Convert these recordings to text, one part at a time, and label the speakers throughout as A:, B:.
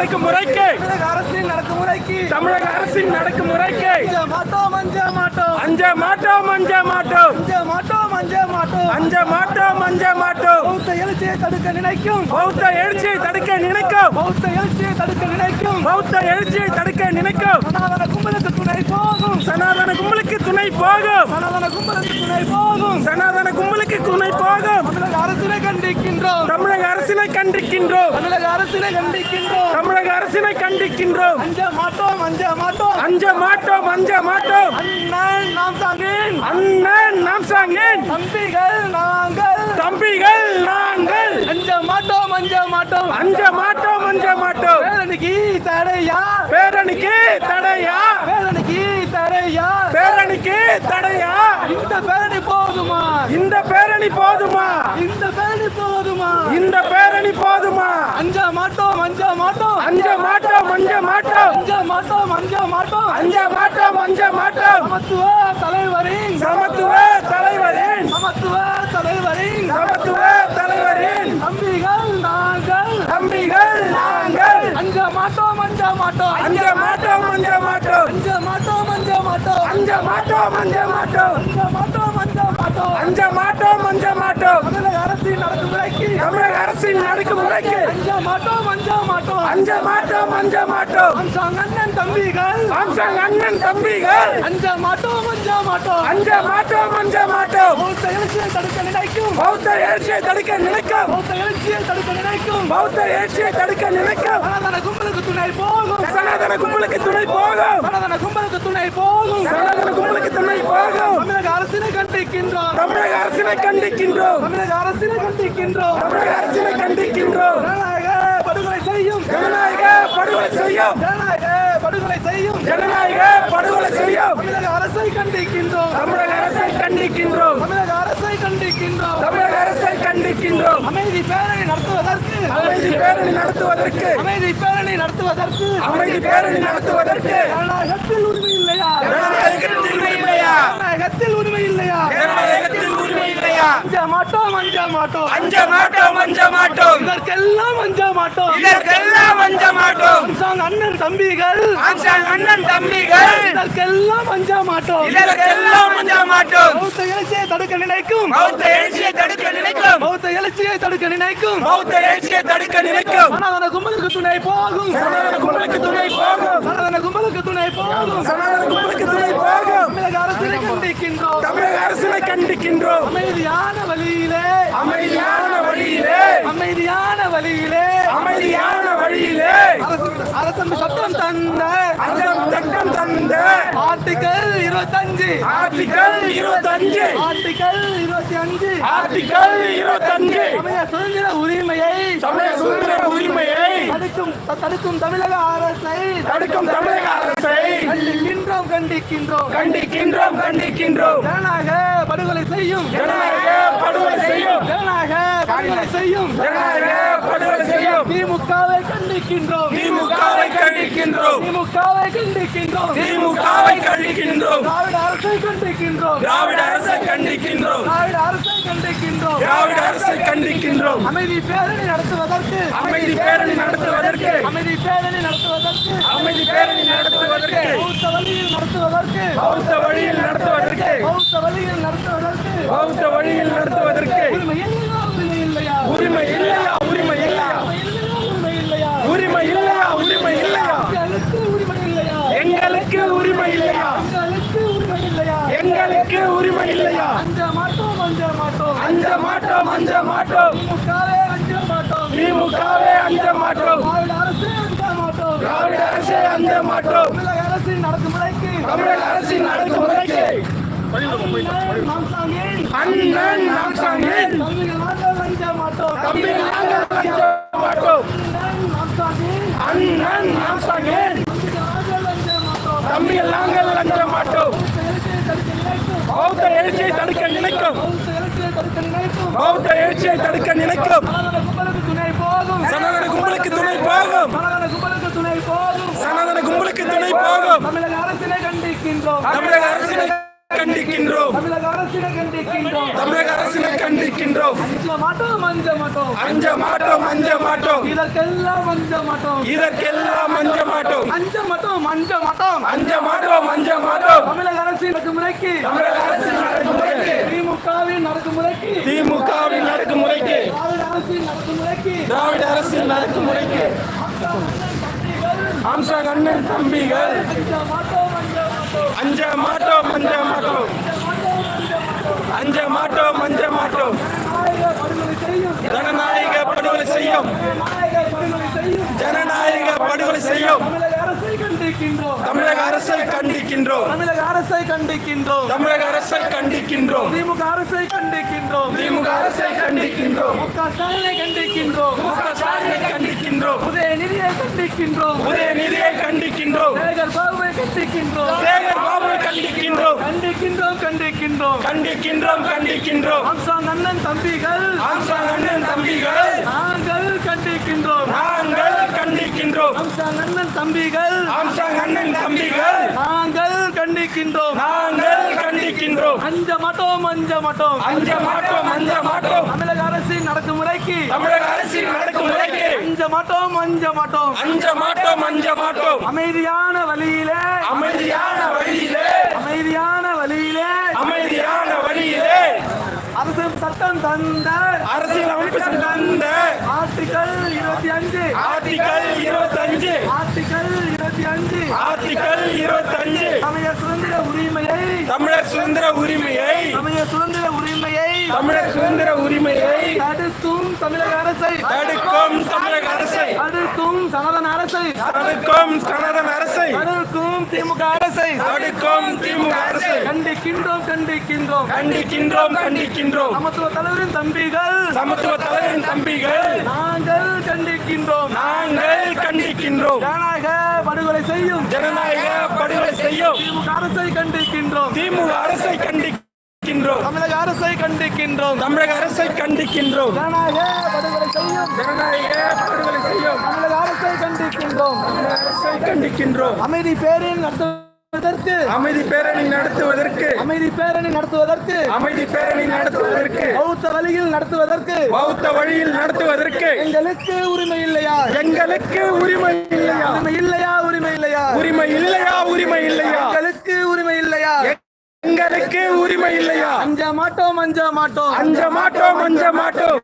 A: அடக்குமுறைக்கு அரசின் நடக்குமுறைக்கு
B: தமிழக அரசின்
A: நடக்குமுறைக்கு மாட்டோம் அஞ்ச மாட்டோம்.
B: அஞ்ச மாட்டோம் அஞ்ச மாட்டோம்.
A: அஞ்ச மாட்டோம் அஞ்ச மாட்டோம்.
B: அஞ்ச மாட்டோம் அஞ்ச மாட்டோம்.
A: பௌத்த எழுச்சியை தடுக்க நினைக்கும்.
B: பௌத்த எழுச்சியை தடுக்க நினைக்கும்.
A: பௌத்த எழுச்சியை தடுக்க நினைக்கும்.
B: பௌத்த எழுச்சியை தடுக்க நினைக்கும்.
A: சனாதன கும்பலுக்கு துணை போகும்.
B: சனாதன கும்பலுக்கு துணை போகும்.
A: சனாதன கும்பலுக்கு துணை போகும்.
B: சனாதன கும்பலுக்கு துணை போகும்.
A: தமிழக அரசினை கண்டிக்கின்றோம்.
B: தமிழக அரசினை கண்டிக்கின்றோம்.
A: தமிழக அரசினை கண்டிக்கின்றோம்.
B: தமிழக அரசினை கண்டிக்கின்றோம்.
A: அஞ்ச மாட்டோம் அஞ்ச மாட்டோம்.
B: அஞ்ச மாட்டோம் அஞ்ச மாட்டோம்.
A: அண்ணன் நாம் சாங்கின்
B: அண்ணன் நாம் சாங்கின்
A: தம்பிகள் நாங்கள்
B: தம்பிகள் நாங்கள்.
A: அஞ்ச மாட்டோம் அஞ்ச மாட்டோம்.
B: அஞ்ச மாட்டோம் அஞ்ச மாட்டோம்.
A: பேரணிக்கு தடையா?
B: பேரணிக்கு தடையா?
A: பேரணிக்கு தடையா?
B: பேரணிக்கு தடையா?
A: இந்த பேரணி போதுமா?
B: இந்த பேரணி போதுமா?
A: இந்த பேரணி போதுமா?
B: இந்த பேரணி போதுமா?
A: அஞ்ச மாட்டோம் அஞ்ச மாட்டோம்.
B: அஞ்ச மாட்டோம் அஞ்ச மாட்டோம்.
A: அஞ்ச மாட்டோம் அஞ்ச மாட்டோம்.
B: அஞ்ச மாட்டோம் அஞ்ச மாட்டோம்.
A: சமத்துவ தலைவரின்
B: சமத்துவ தலைவரின்
A: சமத்துவ தலைவரின்
B: சமத்துவ தலைவரின்
A: தம்பிகள் நாங்கள்
B: தம்பிகள் நாங்கள்
A: அஞ்ச மாட்டோம். அஞ்ச மாட்டோம்
B: அஞ்ச மாட்டோம். அஞ்ச மாட்டோம்
A: அஞ்ச மாட்டோம். அஞ்ச மாட்டோம்
B: அஞ்ச மாட்டோம். அஞ்ச மாட்டோம்
A: அஞ்ச மாட்டோம். அஞ்ச மாட்டோம்
B: அஞ்ச மாட்டோம்.
A: தமிழக அரசின் நடக்குமுறைக்கு
B: தமிழக அரசின் நடக்குமுறைக்கு
A: அஞ்ச மாட்டோம் அஞ்ச மாட்டோம்.
B: அஞ்ச மாட்டோம் அஞ்ச மாட்டோம்.
A: அம்சாங் அண்ணன் தம்பிகள்.
B: அம்சங் அண்ணன் தம்பிகள்.
A: அஞ்ச மாட்டோம் அஞ்ச மாட்டோம்.
B: அஞ்ச மாட்டோம் அஞ்ச மாட்டோம்.
A: பௌத்த எழுச்சியை தடுக்க நினைக்கும்.
B: பௌத்த எழுச்சியை தடுக்க நினைக்கும்.
A: பௌத்த எழுச்சியை தடுக்க நினைக்கும்.
B: பௌத்த எழுச்சியை தடுக்க நினைக்கும்.
A: சனாதன கும்பலுக்கு துணை போகும்.
B: சனாதன கும்பலுக்கு துணை போகும்.
A: சனாதன கும்பலுக்கு துணை போகும்.
B: சனாதன கும்பலுக்கு துணை போகும்.
A: தமிழக அரசினை கண்டிக்கின்றோம்.
B: தமிழக அரசினை கண்டிக்கின்றோம்.
A: தமிழக அரசினை கண்டிக்கின்றோம்.
B: தமிழக அரசினை கண்டிக்கின்றோம்.
A: ஜனநாயக படுகொலை செய்யும்.
B: ஜனநாயக படுகொலை செய்யும்.
A: ஜனநாயக படுகொலை செய்யும்.
B: ஜனநாயக படுகொலை செய்யும்.
A: தமிழக அரசை கண்டிக்கின்றோம்.
B: தமிழக அரசை கண்டிக்கின்றோம்.
A: தமிழக அரசை கண்டிக்கின்றோம்.
B: தமிழக அரசை கண்டிக்கின்றோம்.
A: அமைதி பேரணி நடத்துவதற்கு.
B: அமைதி பேரணி நடத்துவதற்கு.
A: அமைதி பேரணி நடத்துவதற்கு.
B: அமைதி பேரணி நடத்துவதற்கு.
A: ஜனநாயகத்தில் உரிமை இல்லையா?
B: ஜனநாயகத்தில் உரிமை இல்லையா?
A: ஜனநாயகத்தில் உரிமை இல்லையா? அஞ்ச மாட்டோம் அஞ்ச மாட்டோம்.
B: அஞ்ச மாட்டோம் அஞ்ச மாட்டோம்.
A: இதற்கெல்லாம் அஞ்ச மாட்டோம்.
B: இதற்கெல்லாம் அஞ்ச மாட்டோம்.
A: அம்சாங் அண்ணன் தம்பிகள்.
B: ஆம்சாங் அண்ணன் தம்பிகள்.
A: இதற்கெல்லாம் அஞ்ச மாட்டோம்.
B: இதற்கெல்லாம் அஞ்ச மாட்டோம்.
A: பௌத்த எழுச்சியை தடுக்க நினைக்கும்.
B: பௌத்த எழுச்சியை தடுக்க நினைக்கும்.
A: பௌத்த எழுச்சியை தடுக்க நினைக்கும்.
B: பௌத்த எழுச்சியை தடுக்க நினைக்கும்.
A: சனாதன கும்பலுக்கு துணை போகும்.
B: சனாதன கும்பலுக்கு துணை போகும்.
A: சனாதன கும்பலுக்கு துணை போகும்.
B: சனாதன கும்பலுக்கு துணை
A: தமிழக அரசினை கண்டிக்கின்றோம்.
B: தமிழக அரசினை கண்டிக்கின்றோம்.
A: அமைதியான வழியிலே.
B: அமைதியான வழியிலே.
A: அமைதியான வழியிலே.
B: அமைதியான வழியிலே
A: அரசு- அரசு சட்டம் தந்த
B: சட்டம் தந்த
A: ஆர்டிகல் இருபத்தஞ்சு.
B: ஆர்டிகல் இருபத்தஞ்சு.
A: ஆர்டிகல் இருபத்தி அஞ்சு
B: ஆர்டிகல் இருபத்தஞ்சு.
A: சமய சுதந்திர உரிமையை
B: சமய சுதந்திர உரிமையை
A: தடுக்கும் தடுக்கும் தமிழக அரசை
B: தடுக்கும் தமிழக அரசை
A: கண்டிக்கின்றோம் கண்டிக்கின்றோம்.
B: கண்டிக்கின்றோம் கண்டிக்கின்றோம்.
A: ஜனநாயக படுகொலை செய்யும்.
B: ஜனநாயக படுகொலை செய்யும்.
A: ஜனநாயக படுகொலை செய்யும்.
B: ஜனநாயக படுகொலை செய்யும்.
A: திமுகவை கண்டிக்கின்றோம்.
B: திமுகவை கண்டிக்கின்றோம்.
A: திமுகவை கண்டிக்கின்றோம்.
B: திமுகவை கண்டிக்கின்றோம்.
A: திராவிட அரசை கண்டிக்கின்றோம்.
B: திராவிட அரசை கண்டிக்கின்றோம்.
A: திராவிட அரசை கண்டிக்கின்றோம்.
B: திராவிட அரசை கண்டிக்கின்றோம்.
A: அமைதி பேரணி நடத்துவதற்கு.
B: அமைதி பேரணி நடத்துவதற்கு.
A: அமைதி பேரணி நடத்துவதற்கு.
B: அமைதி பேரணி நடத்துவதற்கு.
A: பௌத்த வழியில் நடத்துவதற்கு.
B: பௌத்த வழியில் நடத்துவதற்கு.
A: பௌத்த வழியில் நடத்துவதற்கு
B: பௌத்த வழியில் நடத்துவதற்கு
A: உரிமை இல்லையா உரிமை இல்லையா
B: உரிமை இல்லையா உரிமை இல்லையா
A: எங்களுக்கு உரிமை இல்லையா
B: எங்களுக்கு உரிமை இல்லையா
A: அஞ்ச மாட்டோம் அஞ்ச மாட்டோம்
B: அஞ்ச மாட்டோம் அஞ்ச மாட்டோம்
A: திமுகவே அஞ்ச மாட்டோம்
B: திமுகவே அஞ்ச மாட்டோம்
A: திராவிட அரசே அஞ்ச மாட்டோம்
B: திராவிட அரசே அஞ்ச மாட்டோம்
A: தமிழக அரசின் நடக்கும் முறைக்கு
B: தமிழக அரசின்
A: நடக்கும் முறைக்கு
B: அண்ணன்
A: நாம்சாமி
B: அண்ணன்
A: நாம்சாமி
B: தம்பி நாங்கள் லஞ்ச மாட்டோம்
A: பௌத்த எழுச்சியை தடுக்க நினைக்கும்
B: பௌத்த எழுச்சியை தடுக்க
A: தமிழக அரசினை கண்டிக்கின்றோம்.
B: தமிழக அரசினை கண்டிக்கின்றோம்.
A: தமிழக அரசினை கண்டிக்கின்றோம்.
B: தமிழக அரசினை கண்டிக்கின்றோம்.
A: அஞ்ச மாட்டோம் அஞ்ச மாட்டோம்.
B: அஞ்ச மாட்டோம் அஞ்ச மாட்டோம்.
A: இதற்கெல்லாம் அஞ்ச மாட்டோம்.
B: இதற்கெல்லாம் அஞ்ச மாட்டோம்.
A: அஞ்ச மாட்டோம் அஞ்ச மாட்டோம்.
B: அஞ்ச மாட்டோம் அஞ்ச மாட்டோம்.
A: தமிழக அரசின் அடக்குமுறைக்கு
B: தமிழக அரசின் அடக்குமுறைக்கு
A: திமுகவின் அடக்குமுறைக்கு
B: திமுகவின் அடக்குமுறைக்கு
A: திராவிட அரசின் அடக்குமுறைக்கு
B: திராவிட அரசின் அடக்குமுறைக்கு ஆம்சாங் அண்ணன் தம்பிகள்.
A: அஞ்ச மாட்டோம் அஞ்ச மாட்டோம்
B: அஞ்ச மாட்டோம். அஞ்ச மாட்டோம் அஞ்ச மாட்டோம். ஜனநாயக படுகொலை செய்யும். ஜனநாயக படுகொலை செய்யும்.
A: தமிழக அரசை கண்டிக்கின்றோம்.
B: தமிழக அரசை கண்டிக்கின்றோம்.
A: தமிழக அரசை கண்டிக்கின்றோம்.
B: தமிழக அரசை கண்டிக்கின்றோம்.
A: திமுக அரசை கண்டிக்கின்றோம்.
B: திமுக ஸ்டாலினை கண்டிக்கின்றோம்.
A: மு ஸ்டாலினை கண்டி
B: கண்டிக்கின்றோம். க ஸ்டாலினை கண்டிக்கின்றோம்.
A: கண்டிக்கின்றோம்
B: உதயநிதியை கண்டிக்கின்றோம்.
A: சேகர் பாபுவை கண்டிக்கின்றோம்.
B: சேகர் பாபுவை கண்டிக்கின்றோம்.
A: கண்டிக்கின்றோம் கண்டிக்கின்றோம்.
B: கண்டிக்கின்றோம் கண்டிக்கின்றோம்.
A: அம்சாங் அண்ணன் தம்பிகள்.
B: ஆம்சாங் அண்ணன் தம்பிகள்.
A: நாங்கள் கண்டிக்கின்றோம்.
B: நாங்கள் கண்டிக்கின்றோம்.
A: அம்சாங் அண்ணன் தம்பிகள்.
B: ஆம்சாங் அண்ணன் தம்பிகள்.
A: நாங்கள் கண்டிக்கின்றோம்.
B: நாங்கள் கண்டிக்கின்றோம்.
A: அஞ்ச மாட்டோம் அஞ்ச மாட்டோம்.
B: அஞ்ச மாட்டோம் அஞ்ச மாட்டோம்.
A: தமிழக அரசின் அடக்குமுறைக்கு
B: தமிழக அரசின் நடக்குமுறைக்கு.
A: அஞ்ச மாட்டோம் அஞ்ச மாட்டோம்
B: அஞ்ச மாட்டோம் அஞ்ச மாட்டோம்
A: அமைதியான வழியிலே.
B: அமைதியான வழியிலே.
A: அமைதியான வழியிலே.
B: அமைதியான வழியிலே.
A: அரசு சட்டம் தந்த
B: அரசியல் அமைப்பு தந்த.
A: ஆர்டிகல் இருபத்தி அஞ்சு.
B: ஆர்டிகல் இருபத்தஞ்சு
A: ஆர்டிகல் இருபத்தி அஞ்சு.
B: ஆர்டிகல் இருபத்தஞ்சு
A: சமய சுதந்திர உரிமையை
B: தமிழர் சுதந்திர உரிமையை
A: சமய சுதந்திர உரிமையை
B: தமிழர் சுதந்திர உரிமையை
A: தடுத்தும் தமிழக அரசை.
B: தடுக்கும் தமிழக அரசை.
A: தடுக்கும் சனாதன அரசை.
B: தடுக்கும் கனடன் அரசை.
A: தடுக்கும் திமுக அரசை.
B: தடுக்கும் திமுக அரசை.
A: கண்டிக்கின்றோம் கண்டிக்கின்றோம்.
B: கண்டிக்கின்றோம் கண்டிக்கின்றோம்.
A: சமத்துவ தலைவரின் தம்பிகள்.
B: சமத்துவ தலைவரின் தம்பிகள்.
A: நாங்கள் கண்டிக்கின்றோம்.
B: நாங்கள் கண்டிக்கின்றோம்.
A: ஜனநாயக படுகொலை செய்யும்.
B: ஜனநாயக படுகொலை செய்யும்.
A: திமுக அரசை கண்டிக்கின்றோம்.
B: திமுக அரசை கண்டிக்கின்றோம்
A: தமிழக அரசை கண்டிக்கின்றோம்.
B: தமிழக அரசை கண்டிக்கின்றோம்.
A: ஜனநாயக படுகொலை செய்யும்.
B: ஜனநாயக படுகொலை செய்யும்.
A: தமிழக அரசை கண்டிக்கின்றோம்.
B: தமிழக அரசை கண்டிக்கின்றோம்.
A: அமைதி பேரணி நடத்துவதற்கு.
B: அமைதி பேரணி நடத்துவதற்கு.
A: அமைதி பேரணி நடத்துவதற்கு.
B: அமைதி பேரணி நடத்துவதற்கு.
A: பௌத்த வழியில் நடத்துவதற்கு.
B: பௌத்த வழியில் நடத்துவதற்கு.
A: எங்களுக்கு உரிமை இல்லையா?
B: எங்களுக்கு உரிமை இல்லையா?
A: உரிமை இல்லையா? உரிமை இல்லையா?
B: உரிமை இல்லையா? உரிமை இல்லையா?
A: எங்களுக்கு உரிமை இல்லையா?
B: எங்களுக்கு உரிமை இல்லையா?
A: அஞ்ச மாட்டோம் அஞ்ச மாட்டோம்.
B: அஞ்ச மாட்டோம் அஞ்ச மாட்டோம்.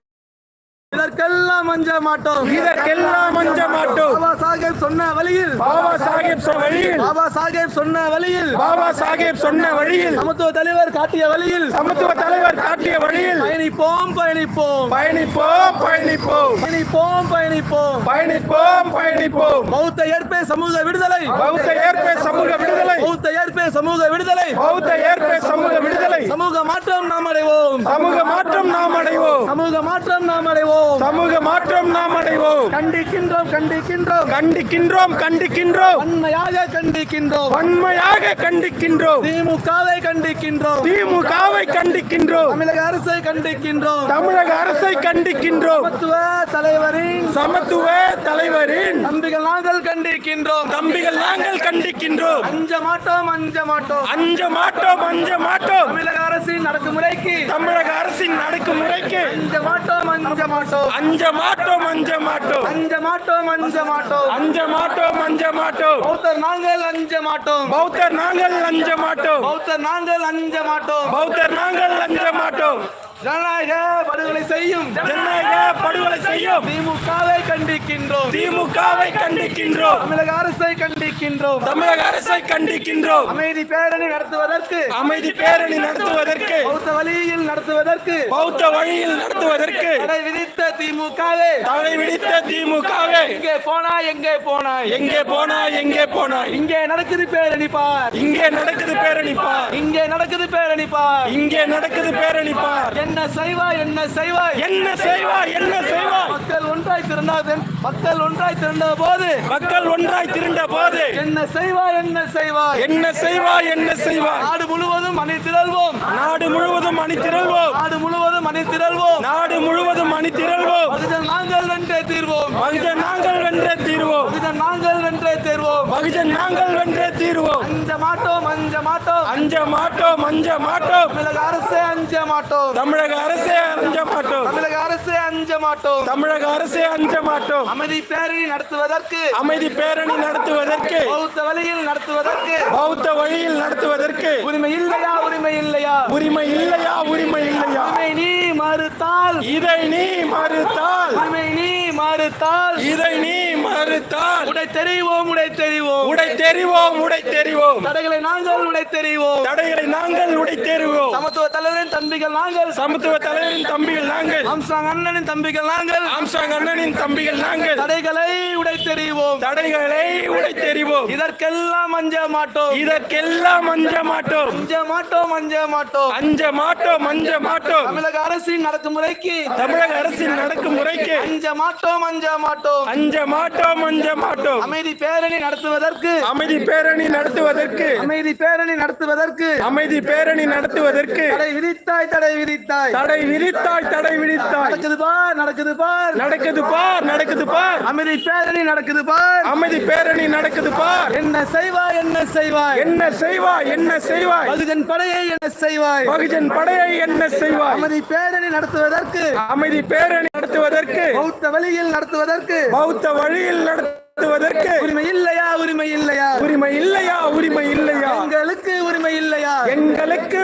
A: இதற்கெல்லாம் அஞ்ச மாட்டோம்.
B: இதற்கெல்லாம் அஞ்ச மாட்டோம்.
A: பாபா சாஹேப் சொன்ன வழியில்.
B: பாபா சாஹேப் சொன்ன வழியில்.
A: பாபா சாஹேப் சொன்ன வழியில்.
B: பாபா சாஹேப் சொன்ன வழியில்.
A: சமத்துவ தலைவர் காட்டிய வழியில்.
B: சமத்துவ தலைவர் காட்டிய வழியில்.
A: பயணிப்போம் பயணிப்போம்.
B: பயணிப்போம் பயணிப்போம்.
A: பயணிப்போம் பயணிப்போம்.
B: பயணிப்போம் பயணிப்போம்.
A: பௌத்த ஏற்பே சமூக விடுதலை.
B: பௌத்த ஏற்பே சமூக விடுதலை.
A: பௌத்த ஏற்பே சமூக விடுதலை.
B: பௌத்த ஏற்பே சமூக விடுதலை.
A: சமூக மாற்றம் நாம் அடைவோம்.
B: சமூக மாற்றம் நாம் அடைவோம்.
A: சமூக மாற்றம் நாம் அடைவோம்.
B: சமூக மாற்றம் நாம் அடைவோம்.
A: கண்டிக்கின்றோம் கண்டிக்கின்றோம்.
B: கண்டிக்கின்றோம் கண்டிக்கின்றோம்.
A: வன்மையாக கண்டிக்கின்றோம்.
B: வன்மையாக கண்டிக்கின்றோம்.
A: திமுகவை கண்டிக்கின்றோம்.
B: திமுகவை கண்டிக்கின்றோம்.
A: தமிழக அரசை கண்டிக்கின்றோம்.
B: தமிழக அரசை கண்டிக்கின்றோம்.
A: சமத்துவ தலைவரின்
B: சமத்துவ தலைவரின்
A: தம்பிகள் நாங்கள் கண்டிக்கின்றோம்
B: தம்பிகள் நாங்கள் கண்டிக்கின்றோம்
A: அஞ்ச மாட்டோம் அஞ்ச மாட்டோம்
B: அஞ்ச மாட்டோம் அஞ்ச மாட்டோம்
A: தமிழக அரசின் அடக்குமுறைக்கு
B: தமிழக அரசின் நடக்குமுறைக்கு
A: அஞ்ச மாட்டோம் அஞ்ச மாட்டோம்
B: அஞ்ச மாட்டோம் அஞ்ச மாட்டோம்
A: அஞ்ச மாட்டோம் அஞ்ச மாட்டோம்
B: அஞ்ச மாட்டோம் அஞ்ச மாட்டோம்
A: பௌத்தர் நாங்கள் அஞ்ச மாட்டோம்
B: பௌத்தர் நாங்கள் அஞ்ச மாட்டோம்
A: பௌத்தர் நாங்கள் அஞ்ச மாட்டோம்
B: பௌத்தர் நாங்கள் அஞ்ச மாட்டோம்
A: ஜனநாயக படுகொலை செய்யும்.
B: ஜனநாயக படுகொலை செய்யும்.
A: திமுகவை கண்டிக்கின்றோம்.
B: திமுகவை கண்டிக்கின்றோம்.
A: தமிழக அரசை கண்டிக்கின்றோம்.
B: தமிழக அரசை கண்டிக்கின்றோம்.
A: அமைதி பேரணி நடத்துவதற்கு
B: அமைதி பேரணி நடத்துவதற்கு
A: பௌத்த வழியில் நடத்துவதற்கு
B: பௌத்த வழியில் நடத்துவதற்கு
A: தடை விதித்த திமுகவே.
B: தடை விதித்த திமுகவே.
A: எங்கே போனாய் எங்கே போனாய்
B: எங்கே போனாய் எங்கே போனாய்
A: இங்கே நடக்குது பேரணி பார்.
B: இங்கே நடக்குது பேரணி பார்.
A: இங்கே நடக்குது பேரணி பார்.
B: இங்கே நடக்குது பேரணி பார்.
A: என்ன செய்வாய் என்ன செய்வாய்?
B: என்ன செய்வாய் என்ன செய்வாய்?
A: மக்கள் ஒன்றாய் திரண்டாத மக்கள் ஒன்றாய் திரண்ட போது
B: மக்கள் ஒன்றாய் திரண்ட போது
A: என்ன செய்வாய் என்ன செய்வாய்?
B: என்ன செய்வாய் என்ன செய்வாய்?
A: நாடு முழுவதும் அணி திரள்வோம்.
B: நாடு முழுவதும் அணி திரள்வோம்.
A: நாடு முழுவதும் அணி திரள்வோம்.
B: நாடு முழுவதும் அணி திரள்வோம்.
A: பகுஜன் நாங்கள் வென்றே தீர்வோம்.
B: பகுஜன் நாங்கள் வென்றே தீர்வோம்.
A: பகுஜன் நாங்கள் வென்றே தீர்வோம்.
B: பகுஜன் நாங்கள் வென்றே தீர்வோம்.
A: அஞ்ச மாட்டோம் அஞ்ச மாட்டோம்.
B: அஞ்ச மாட்டோம் மாட்டோம் அஞ்ச மாட்டோம்.
A: தமிழக அரசே அஞ்ச மாட்டோம்.
B: தமிழக அரசே அஞ்ச மாட்டோம்.
A: தமிழக அரசே அஞ்ச மாட்டோம்.
B: தமிழக அரசே அஞ்ச மாட்டோம்.
A: அமைதி பேரணி நடத்துவதற்கு
B: அமைதி பேரணி நடத்துவதற்கு
A: பௌத்த வழியில் நடத்துவதற்கு
B: பௌத்த வழியில் நடத்துவதற்கு.
A: உரிமை இல்லையா உரிமை இல்லையா?
B: உரிமை இல்லையா உரிமை இல்லையா?
A: உரிமை நீ மறுத்தால்
B: இதை நீ மறுத்தால்.
A: உரிமை நீ மறுத்தால்
B: இதை நீ மறுத்தால்
A: உடை தெரிவோம் உடை தெரிவோம்.
B: உடை தெரிவோம் உடை தெரிவோம்.
A: தடைகளை நாங்கள் உடை தெரிவோம்.
B: தடைகளை நாங்கள் உடை தெரிவோம்.
A: சமத்துவ தலைவரின் தம்பிகள் நாங்கள்.
B: சமத்துவ தலைவரின் தம்பிகள் நாங்கள்.
A: அம்சாங் அண்ணனின் தம்பிகள் நாங்கள்.
B: ஆம்சாங் அண்ணனின் தம்பிகள் நாங்கள்.
A: தடைகளை உடை தெரிவோம்.
B: தடைகளை உடை தெரிவோம்.
A: இதற்கெல்லாம் அஞ்ச மாட்டோம்.
B: இதற்கெல்லாம் அஞ்ச மாட்டோம்.
A: அஞ்ச மாட்டோம் அஞ்ச மாட்டோம்.
B: அஞ்ச மாட்டோம் அஞ்ச மாட்டோம்.
A: தமிழக அரசின் நடக்குமுறைக்கு
B: தமிழக அரசின் நடக்கும் முறைக்கு.
A: அஞ்ச மாட்டோம். அஞ்ச மாட்டோம்.
B: அஞ்ச மாட்டோம் அஞ்ச மாட்டோம்.
A: அமைதி பேரணி நடத்துவதற்கு.
B: அமைதி பேரணி நடத்துவதற்கு.
A: அமைதி பேரணி நடத்துவதற்கு.
B: அமைதி பேரணி நடத்துவதற்கு.
A: தடை விதித்தாய் தடை விதித்தாய்.
B: தடை விதித்தாய் தடை விதித்தாய்.
A: நடக்குது பார் நடக்குது பார்.
B: நடக்குது பார் நடக்குது பார்.
A: அமைதி பேரணி நடக்குது பார்.
B: அமைதி பேரணி நடக்குது பார்.
A: என்ன செய்வாய் என்ன செய்வாய்?
B: என்ன செய்வாய் என்ன செய்வாய்?
A: பகுஜன் படையை என்ன செய்வாய்?
B: பகுஜன் படையை என்ன செய்வாய்?
A: அமைதி பேரணி நடத்துவதற்கு.
B: அமைதி பேரணி நடத்துவதற்கு.
A: பௌத்த வழியில் நடத்துவதற்கு.
B: பௌத்த வழியில் நடத்துவதற்கு.
A: உரிமை இல்லையா உரிமை இல்லையா?
B: உரிமை இல்லையா உரிமை இல்லையா?
A: எங்களுக்கு உரிமை இல்லையா?
B: எங்களுக்கு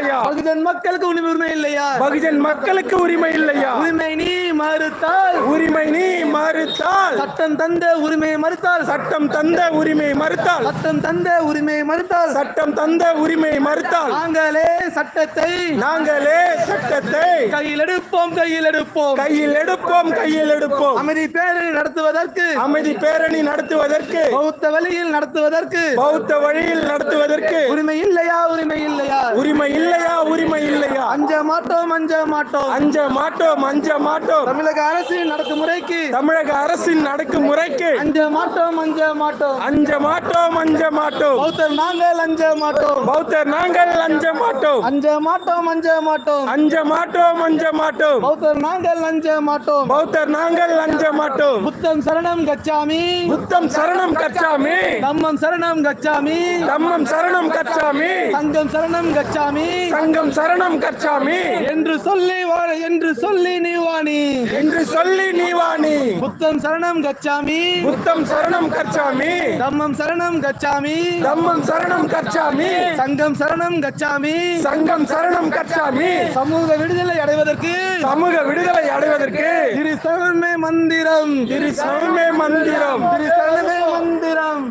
B: இல்லையா?
A: பகுஜன் மக்களுக்கு உரிமை உரிமை இல்லையா?
B: பகுஜன் மக்களுக்கு உரிமை இல்லையா?
A: உரிமை நீ மறுத்தால்
B: உரிமை நீ மறுத்தால்
A: சட்டம் தந்த உரிமையை மறுத்தால்
B: சட்டம் தந்த உரிமை மறுத்தால்
A: சட்டம் தந்த உரிமையை மறுத்தால்
B: சட்டம் தந்த உரிமை மறுத்தால்
A: நாங்களே சட்டத்தை
B: நாங்களே சட்டத்தை
A: கையில் எடுப்போம் கையில் எடுப்போம்.
B: கையில் எடுப்போம் கையில் எடுப்போம்.
A: அமைதி பேரணி நடத்துவதற்கு
B: அமைதி பேரணி நடத்துவதற்கு
A: பௌத்த வழியில் நடத்துவதற்கு
B: பௌத்த வழியில் நடத்துவதற்கு
A: உரிமை இல்லையா உரிமை இல்லையா?
B: உரிமை இல்லையா உரிமை இல்லையா
A: அஞ்ச மாட்டோம் அஞ்ச மாட்டோம்
B: அஞ்ச மாட்டோம் அஞ்ச மாட்டோம்
A: தமிழக அரசின் நடக்குமுறைக்கு
B: தமிழக அரசின் நடக்கும் முறைக்கு
A: அஞ்ச மாட்டோம் அஞ்ச மாட்டோம்
B: அஞ்ச மாட்டோம் அஞ்ச மாட்டோம்
A: பௌத்தர் நாங்கள் அஞ்ச மாட்டோம்
B: பௌத்தர் நாங்கள் அஞ்ச மாட்டோம்
A: அஞ்ச மாட்டோம் அஞ்ச மாட்டோம்
B: அஞ்ச மாட்டோம் அஞ்ச மாட்டோம்
A: பௌத்தர் நாங்கள் அஞ்ச மாட்டோம்
B: பௌத்தர் நாங்கள் அஞ்ச மாட்டோம்
A: புத்தம் சரணம் கச்சாமி
B: புத்தம் சரணம் கச்சாமி
A: தம்மம் சரணம் கச்சாமி
B: தம்மம் சரணம் கச்சாமி
A: சங்கம் சரணம் கச்சாமி
B: சங்கம் சரணம் கச்சாமி
A: என்று சொல்லி என்று சொல்லி நீ வாணி
B: என்று சொல்லி நீவாணி.
A: புத்தம் சரணம் கச்சாமி
B: புத்தம் சரணம் கச்சாமி
A: தம்மம் சரணம் கச்சாமி
B: தம்மம் சரணம் கச்சாமி
A: சங்கம் சரணம் கச்சாமி
B: சங்கம் சரணம் கச்சாமி
A: சமூக விடுதலை அடைவதற்கு.
B: சமூக விடுதலை அடைவதற்கு.
A: திரு சரணமே மந்திரம்.
B: திரு சமமே மந்திரம்.
A: திரு சரணமே மந்திரம்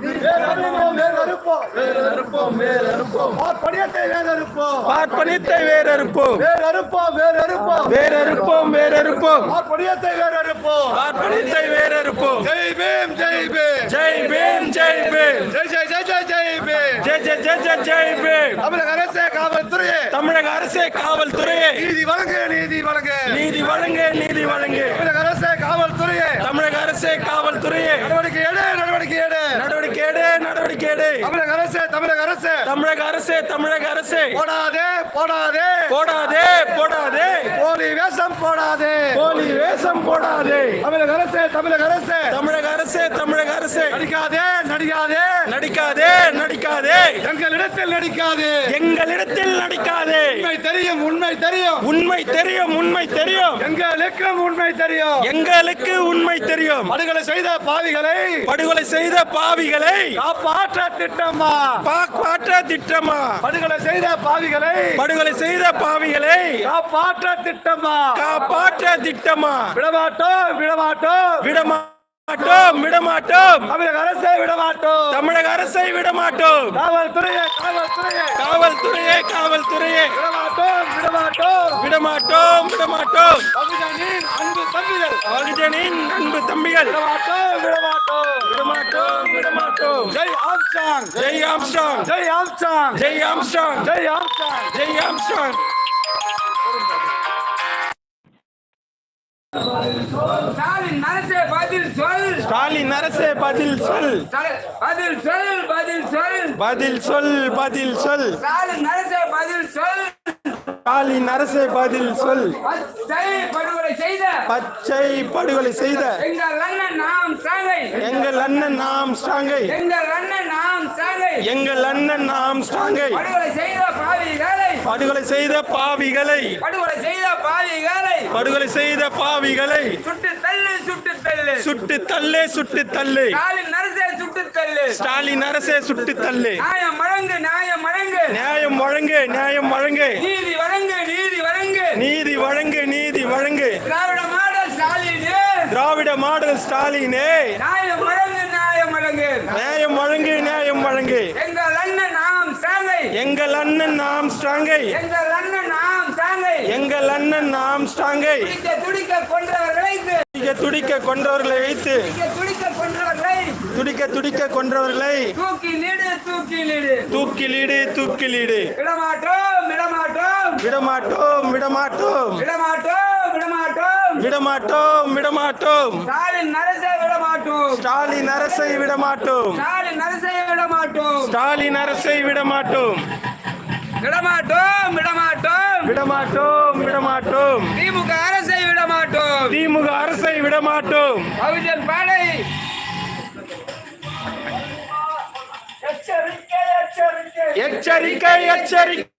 B: பார்ப்பனியத்தை வேறறுப்போம்.
A: வேறறுப்போம் வேறறுப்போம்.
B: வேறறுப்போம் வேறறுப்போம்.
A: படியத்தை வேறறுப்போம்.
B: பார்ப்பனியத்தை வேறறுப்போம்.
A: ஜெய் பீம் ஜெய் பீம்.
B: ஜெய் பீம் ஜெய் பீம்.
A: ஜெய் ஜெய் ஜெய் ஜெய் ஜெய் பீம்.
B: ஜெய் ஜெய் ஜெய் ஜெய் ஜெய் பீம்.
A: தமிழக அரசே காவல்துறையே.
B: தமிழக அரசே காவல்துறையே.
A: நீதி வழங்க நீதி வழங்க.
B: நீதி வழங்கு நீதி வழங்கு.
A: தமிழக அரசே காவல்துறையே.
B: தமிழக அரசே காவல்துறையே.
A: நடவடிக்கை எடு நடவடிக்கை எடு தமிழக அரசே தமிழக அரசே.
B: தமிழக அரசே தமிழக அரசே.
A: போடாதே போடாதே.
B: போடாதே போடாதே.
A: போலி வேஷம் போடாதே.
B: போலி வேஷம் போடாதே.
A: தமிழக அரசே தமிழக அரசே.
B: தமிழக அரசே தமிழக அரசே.
A: நடிக்காதே நடிக்காதே.
B: நடிக்காதே. நடிக்காதே
A: எங்களிடத்தில் நடிக்காதே.
B: எங்களிடத்தில் நடிக்காதே.
A: உண்மை தெரியும் உண்மை தெரியும்.
B: உண்மை தெரியும் உண்மை தெரியும்.
A: எங்களுக்கும் உண்மை தெரியும்.
B: எங்களுக்கு உண்மை தெரியும்.
A: படுகொலை செய்த பாவிகளை
B: படுகொலை செய்த பாவிகளை
A: காப்பாற்ற திட்டமா?
B: காப்பாற்ற திட்டமா?
A: படுகொலை செய்த பாவிகளை
B: படுகொலை செய்த பாவிகளை
A: காப்பாற்ற திட்டமா?
B: காப்பாற்ற திட்டமா?
A: விடமாட்டோம் விடமாட்டோம்.
B: விடமாட்டோம் விடமாட்டோம்
A: தமிழக அரசை விடமாட்டோம்
B: தமிழக அரசை விடமாட்டோம்
A: காவல்துறையே காவல்துறையே
B: காவல்துறையே காவல்துறையே
A: விடமாட்டோம் விடமாட்டோம்
B: விடமாட்டோம் விடமாட்டோம்
A: பகுஜனின் அன்பு தம்பிகள்
B: பகுஜனின் அன்பு தம்பிகள்
A: விடமாட்டோம் விடமாட்டோம்
B: விடமாட்டோம் விடமாட்டோம்
A: Jai ஆம்சாங்
B: Jai Armstrong
A: Jai ஆம்சாங்
B: Jai Armstrong
A: Jai ஆம்சாங்
B: Jai Armstrong
C: Stalin அரசே பதில் சொல்.
B: ஸ்டாலின் அரசே பதில் சொல்.
C: பதில் சொல் பதில் சொல்.
B: பதில் சொல் பதில் சொல்.
C: ஸ்டாலின் அரசே பதில் சொல்.
B: ஸ்டாலின் அரசே பதில் சொல்.
C: பச்சை படுகொலை செய்த.
B: பச்சை படுகொலை செய்த.
C: எங்கள் அண்ணன் நாம் சாங்கை.
B: எங்கள் அண்ணன் நாம் ஸ்டாங்கை
C: எங்கள் அண்ணன் நாம் சாங்கை.
B: எங்கள் அண்ணன் நாம் ஸ்டாங்கை
C: படுகொலை செய்த பாவி
B: படுகொலை செய்த பாவிகளை.
C: படுகொலை செய்த பாவிகளை.
B: படுகொலை செய்த பாவிகளை.
C: சுட்டு தள்ளு சுட்டு தள்ளு.
B: சுட்டு தள்ளே சுட்டு தள்ளு.
C: ஸ்டாலின் அரசே சுட்டு தள்ளு.
B: ஸ்டாலின் அரசே சுட்டு தள்ளு.
C: நியாயம் வழங்கு நியாயம் வழங்கு.
B: நியாயம் வழங்கு நியாயம் வழங்கு.
C: நீதி வழங்கு நீதி வழங்கு.
B: நீதி வழங்கு நீதி வழங்கு.
C: திராவிட மாடல் ஸ்டாலினே.
B: திராவிட மாடல் ஸ்டாலினே.
C: நியாயம் வழங்கு நியாயம் வழங்கு.
B: நியாயம் வழங்கு நியாயம் வழங்கு.
C: சாங்கை
B: எங்கள் அண்ணன் நாம் ஸ்ட்ராங்கை.
C: எங்கள் அண்ணன் நாம் சாங்கை
B: எங்கள் அண்ணன் நாம் ஸ்ட்ராங்கை.
C: துடிக்க துடிக்க கொன்றவர்களை
B: துடிக்க துடிக்க கொன்றவர்களை வைத்து.
C: துடிக்க கொன்றவர்களை
B: துடிக்க துடிக்க கொன்றவர்களை.
C: தூக்கி நீடு தூக்கி நீடு.
B: தூக்கிலீடு தூக்கிலீடு
C: விடமாட்டோம் விடமாட்டோம்.
B: விடமாட்டோம் விடமாட்டோம்.
C: விடமாட்டோம். விடமாட்டோம்
B: விடமாட்டோம். விடமாட்டோம்
C: ஸ்டாலின் அரசை விடமாட்டோம்.
B: ஸ்டாலின் அரசை விடமாட்டோம்.
C: ஸ்டாலின் அரசை விடமாட்டோம்.
B: ஸ்டாலின் அரசை விடமாட்டோம்.
C: விடமாட்டோம் விடமாட்டோம்.
B: விடமாட்டோம் விடமாட்டோம்.
C: திமுக அரசை விடமாட்டோம்.
B: திமுக அரசை விடமாட்டோம்.
C: பகுஜன் பாடை.
B: எச்சரிக்கை எச்சரிக்கை.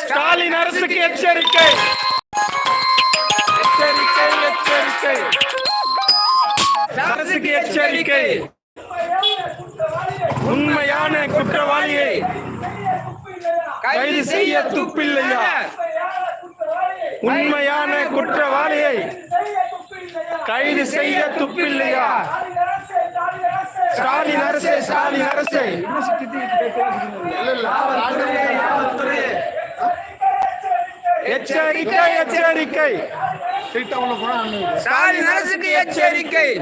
B: ஸ்டாலின் அரசுக்கு எச்சரிக்கை. எச்சரிக்கை எச்சரிக்கை. அரசுக்கு எச்சரிக்கை. உண்மையான குற்றவாளியை கைது செய்ய துப்பில்லையா? உண்மையான குற்றவாளியை கைது செய்ய துப்பில்லையா? ஸ்டாலின் அரசே ஸ்டாலின் அரசே. எச்சரிக்கை எச்சரிக்கை.
C: ஸ்டாலின் அரசுக்கு எச்சரிக்கை.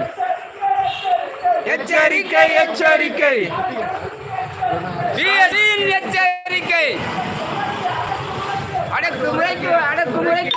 B: எச்சரிக்கை எச்சரிக்கை.
C: எச்சரிக்கை. அடக்குமுறைக்கு அடக்குமுறைக்கு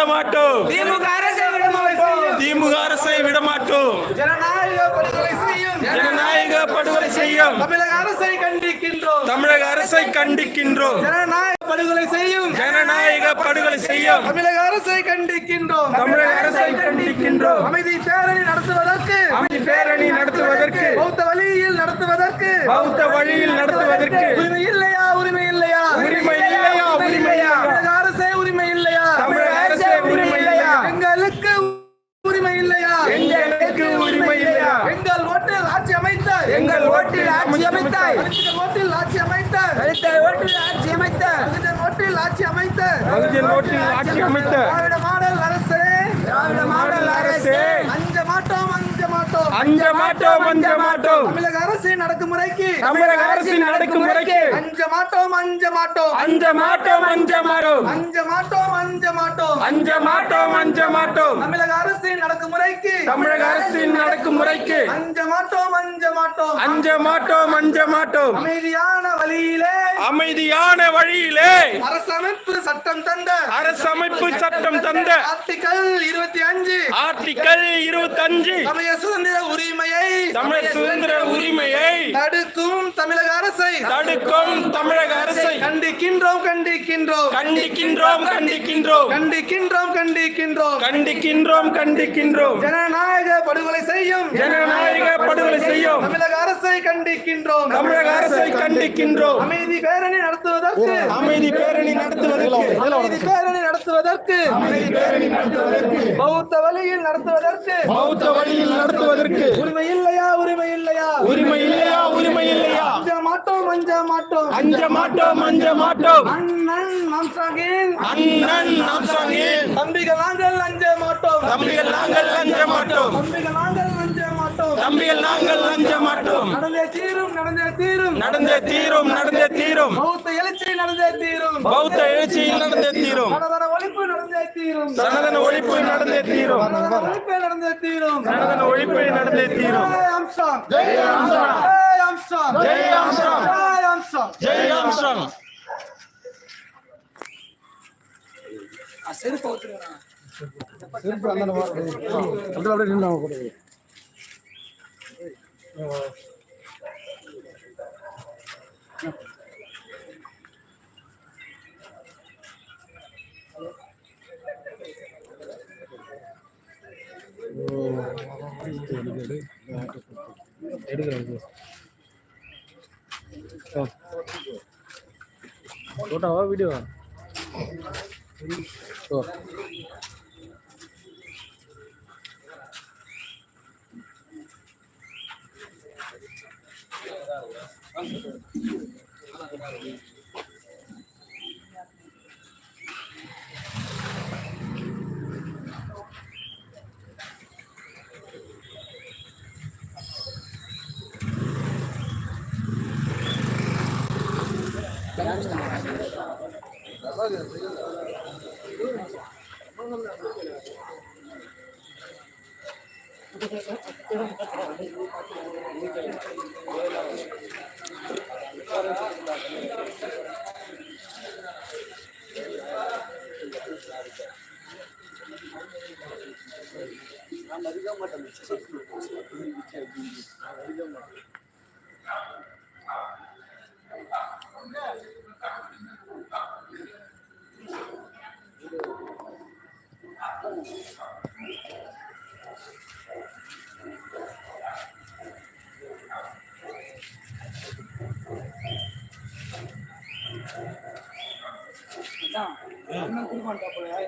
C: விடமாட்டோம். திமுக அரசை விடமாட்டோம்.
B: திமுக அரசை விடமாட்டோம்.
A: ஜனநாயக படுகொலை செய்யும்.
B: ஜனநாயக படுகொலை செய்யும்.
A: தமிழக அரசை கண்டிக்கின்றோம்.
B: தமிழக அரசை கண்டிக்கின்றோம்.
A: ஜனநாயக படுகொலை செய்யும்.
B: ஜனநாயக படுகொலை செய்யும்.
A: தமிழக அரசை கண்டிக்கின்றோம்.
B: தமிழக அரசை கண்டிக்கின்றோம்.
A: அமைதி பேரணி நடத்துவதற்கு.
B: அமைதி பேரணி நடத்துவதற்கு.
A: பௌத்த வழியில் நடத்துவதற்கு.
B: பௌத்த வழியில் நடத்துவதற்கு.
A: உரிமை இல்லையா? உரிமை இல்லையா?
B: உரிமை இல்லையா? உரிமை
A: அமைத்தார்
B: எங்கள் ஓட்டில் ஆட்சி அமைத்தாய்
A: ஓட்டில் ஆட்சி அமைத்தார்.
C: ஓட்டில் ஆட்சி அமைத்த
A: எங்கள் ஓட்டில் ஆட்சி அமைத்தார்.
B: ஓட்டில் ஆட்சி அமைத்த
A: திராவிட மாடல் அரசே.
C: திராவிட மாடல் அரசே.
A: அஞ்ச மாட்டோம் மாட்டோம்.
B: அஞ்ச மாட்டோம் அஞ்ச மாட்டோம்.
A: தமிழக அரசின் அடக்குமுறைக்கு
B: தமிழக அரசின் அடக்குமுறைக்கு
A: அஞ்ச மாட்டோம் அஞ்ச மாட்டோம்.
B: அஞ்ச மாட்டோம் அஞ்ச மாட்டோம்.
A: அஞ்ச மாட்டோம் அஞ்ச மாட்டோம்.
B: அஞ்ச மாட்டோம் அஞ்ச மாட்டோம்.
A: தமிழக அரசின்
B: தமிழக அரசின் அடக்குமுறைக்கு
A: அஞ்ச மாட்டோம் அஞ்ச மாட்டோம்.
B: அஞ்ச மாட்டோம் அஞ்ச மாட்டோம்.
A: அமைதியான வழியிலே.
B: அமைதியான வழியிலே.
A: அரசமைப்பு சட்டம் தந்த.
B: அரசமைப்பு சட்டம் தந்த.
A: ஆர்டிகல் இருபத்தி அஞ்சு.
B: ஆர்டிகல் இருபத்தஞ்சு.
A: சமய சுதந்திர உரிமையை
B: தமிழ் சுதந்திர உரிமையை
A: தடுக்கும் தமிழக அரசை
B: தடுக்கும் தமிழக அரசை
A: கண்டிக்கின்றோம் கண்டிக்கின்றோம்.
B: கண்டிக்கின்றோம் கண்டிக்கின்றோம்.
A: கண்டிக்கின்றோம் கண்டிக்கின்றோம்.
B: கண்டிக்கின்றோம் கண்டிக்கின்றோம்.
A: ஜனநாயக படுகொலை செய்யும்.
B: ஜனநாயக படுகொலை செய்யும்.
A: தமிழக அரசை கண்டிக்கின்றோம்.
B: தமிழக அரசை கண்டிக்கின்றோம்.
A: அமைதி பேரணி நடத்துவதற்கு.
B: அமைதி பேரணி நடத்துவதற்கு.
A: அமைதி பேரணி நடத்துவதற்கு பௌத்த வழியில் நடத்துவதற்கு
B: பௌத்த வழியில் நடத்துவதற்கு
A: உரிமை இல்லையா உரிமை இல்லையா?
B: உரிமை இல்லையா உரிமை இல்லையா
A: அஞ்ச மாட்டோம் அஞ்ச மாட்டோம்.
B: அஞ்ச மாட்டோம் அஞ்ச மாட்டோம்
A: அண்ணன் மாம்சாங்கின்
B: அண்ணன் நாம்சாங்கின்
A: தம்பிகள் நாங்கள் அஞ்ச மாட்டோம்.
B: தம்பிகள் நாங்கள் அஞ்ச மாட்டோம்.
A: தம்பிகள் நாங்கள்
B: தம்பிகள் நாங்கள் அஞ்ச மாட்டோம்.
A: நடந்தே தீரும் நடந்தே தீரும்.
B: நடந்தே தீரும் நடந்தே தீரும்.
A: பௌத்த எழுச்சி நடந்தே தீரும்.
B: பௌத்த எழுச்சியில் நடந்தே தீரும்.
A: சனாதன ஒழிப்பு நடந்தே தீரும்.
B: சனதன ஒழிப்பு நடந்தே தீரும்.
A: ஒழிப்பே நடந்தே தீரும்.
B: சனதன ஒழிப்பு நடந்தே தீரும்.
A: Jai அம்சாங்
B: Jai Armstrong
A: Jai அம்சாங்
B: Jai Armstrong
A: Jai அம்சாங்
B: Jai Armstrong
D: ஃபோட்டோவா வீடியோவா ஓ
E: ありが
D: とうございます。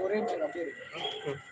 E: ஒரே நிமிஷம் அப்படியே இருக்கு.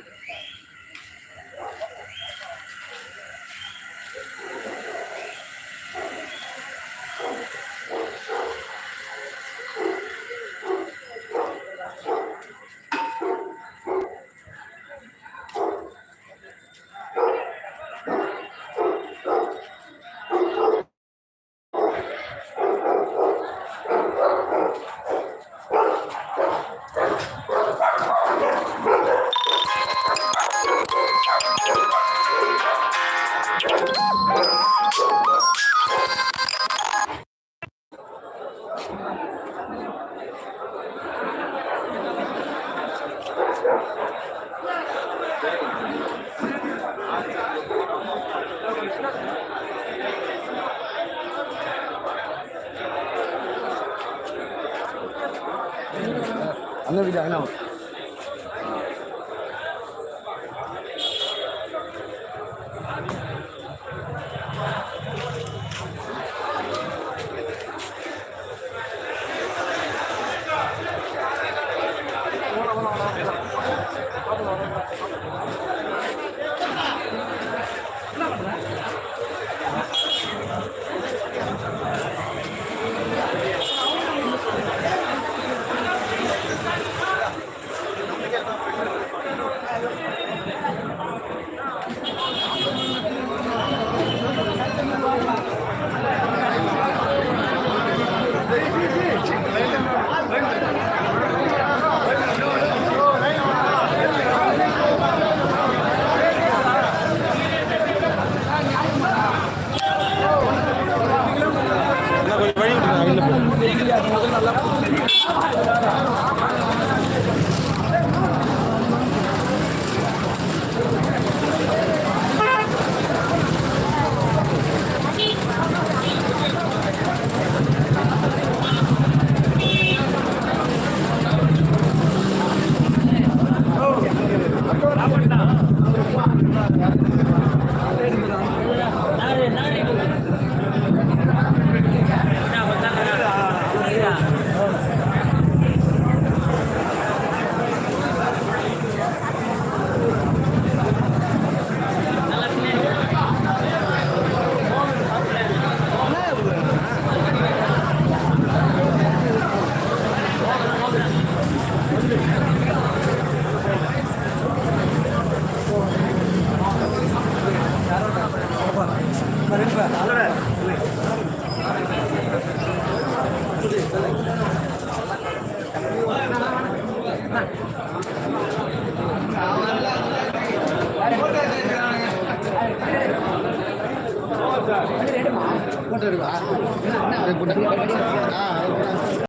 D: I know.